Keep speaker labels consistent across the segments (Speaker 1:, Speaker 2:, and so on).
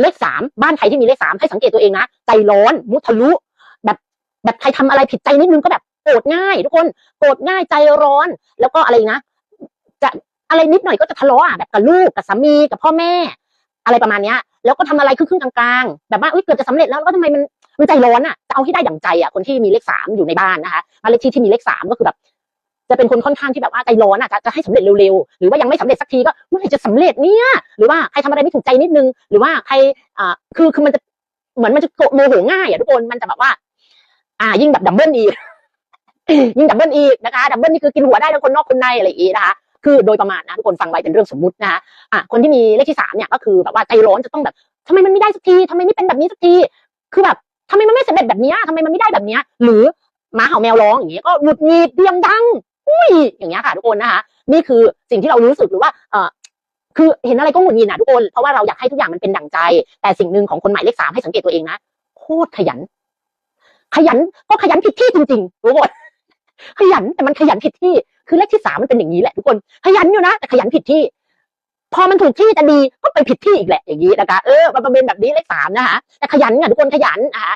Speaker 1: เลขสามบ้านใครที่มีเลขสามให้สังเกตตัวเองนะใจร้อนมุทะลุแบบแบบใครทำอะไรผิดใจนิดนึงก็แบบโกรธง่าย ทุกคนโกรธง่ายใจร้อน แล้วก็อะไรนะจะอะไรนิดหน่อยก็จะทะเลาะอะแบบกับลูกกับสามีกับพ่อแม่ อะไรประมาณเนี้ย แล้วก็ทำอะไรครึ่งๆกลางๆ แบบว่าเอ้ยเกือบจะสำเร็จแล้วแล้วทำไมมันมันใจร้อนอะจะเอาให้ได้ดั่งใจอะคนที่มีเลขสามอยู่ในบ้านนะคะบ้านเลขที่ที่มีเลขสามก็คือแบบ จะเป็นคนค่อนข้างที่แบบว่าใจร้อนอะจะจะให้สำเร็จเร็วๆ หรือว่ายังไม่สำเร็จสักทีก็เมื่อไหร่จะสำเร็จเนี่ยหรือว่าใครทำอะไรไม่ถูกใจนิดนึง หรือว่าใครอ่าคือคือมันจะเหมือนมันจะโกโมโหง่ายอะทุกคนมันจะแบบว่า อ่า ยิ่งแบบดับเบิลอีกยิ่งดับเบิลอีกนะคะดับเบิลนี่คือกินหัวได้ทั้งคนนอกคนในอะไรอย่างงี้นะคะคือโดยประมาณนะทุกคนฟังไว้เป็นเรื่องสมมุตินะคะอะคนที่มีเลขที่สามเนี่ยก็คือแบบว่าใจร้อนจะต้องแบบทำไมมันไม่ได้สักทีทำไมไม่เป็นแบบนี้สักทีคือแบบทำไมมันไม่สำเร็จแบบเนี้ยทำไมมันไม่ได้แบบนี้หรือหมาเห่าแมวร้องอย่างเงี้ยก็หงุดหงิดเดียงดัง ยอย่างเงี้ยค่ะทุกคนนะคะนี่คือสิ่งที่เรารู้สึกหรือว่าเออคือเห็นอะไรก็หงุดหงิดนะทุกคนเพราะว่าเราอยากให้ทุกอย่างมันเป็นดั่งใจ แต่สิ่งหนึ่งของคนหมายเลขสามให้สังเกตตัวเองนะโคตรขยัน ขยันก็ขยันผิดที่จริงๆทุกคนขยันแต่มันขยันผิดที่ คือเลขที่สามมันเป็นอย่างนี้แหละทุกคนขยันอยู่นะแต่ขยันผิดที่ พอมันถูกที่จะดีก็ไปผิดที่อีกแหละอย่างนี้นะคะเออมันเป็นแบบนี้เลขสามนะคะแต่ขยันอะทุกคนขยันนะคะ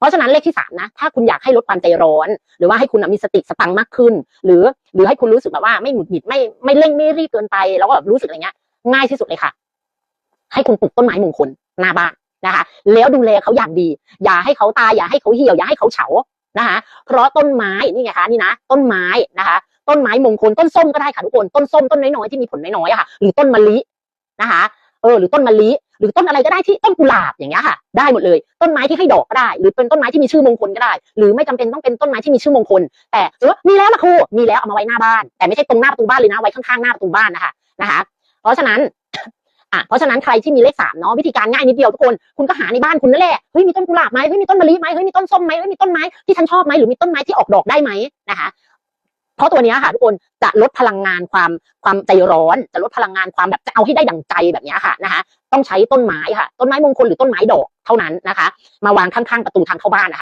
Speaker 1: เพราะฉะนั้นเลขที่สามนะ ถ้าคุณอยากให้ลดความใจร้อน หรือว่าให้คุณมีสติสตังค์มากขึ้น หรือหรือให้คุณรู้สึกแบบว่าไม่หงุดหงิดไม่ไม่เร่งไม่รีบเกินไป แล้วก็แบบรู้สึกอะไรเงี้ย ง่ายที่สุดเลยค่ะ ให้คุณปลูกต้นไม้มงคลหน้าบ้านนะคะ แล้วดูแลเขาอย่างดี อย่าให้เขาตายอย่าให้เขาเหี่ยวอย่าให้เขาเฉานะคะ เพราะต้นไม้นี่ไงคะนี่นะต้นไม้นะคะ ต้นไม้มงคลต้นส้มก็ได้ค่ะทุกคนต้นส้มต้นน้อยๆที่มีผลน้อยๆค่ะ หรือต้นมะลินะคะ เออ หรือต้นมะลิ หรือต้นอะไรก็ได้ที่ต้นกุหลาบอย่างเงี้ยค่ะ ได้หมดเลย ต้นไม้ที่ให้ดอกก็ได้ หรือเป็นต้นไม้ที่มีชื่อมงคลก็ได้ หรือไม่จำเป็นต้องเป็นต้นไม้ที่มีชื่อมงคล แต่หรือว่ามีแล้วละครูมีแล้วเอามาไว้หน้าบ้าน แต่ไม่ใช่ตรงหน้าประตูบ้านเลยนะไว้ข้างๆหน้าประตูบ้านนะคะนะคะ เพราะฉะนั้นอะเพราะฉะนั้นใครที่มีเลขสามเนาะวิธีการง่ายนิดเดียวทุกคนคุณก็หาในบ้านคุณนั่นแหละเฮ้ยมีต้นกุหลาบไหมเฮ้ยมีต้นมะลิไหมเฮ้ยมีต้นส้มไหมเฮ้ยมีต้นไม้ที่ฉันชอบไหมหรือมีต้นไม้ที่ออกดอกได้ไหมนะคะ เพราะตัวนี้ค่ะทุกคนจะลดพลังงานความความใจร้อน จะลดพลังงานความแบบจะเอาให้ได้ดั่งใจแบบนี้ค่ะนะคะ ต้องใช้ต้นไม้ค่ะ ต้นไม้มงคลหรือต้นไม้ดอกเท่านั้นนะคะ มาวางข้างๆประตูทางเข้าบ้านนะคะ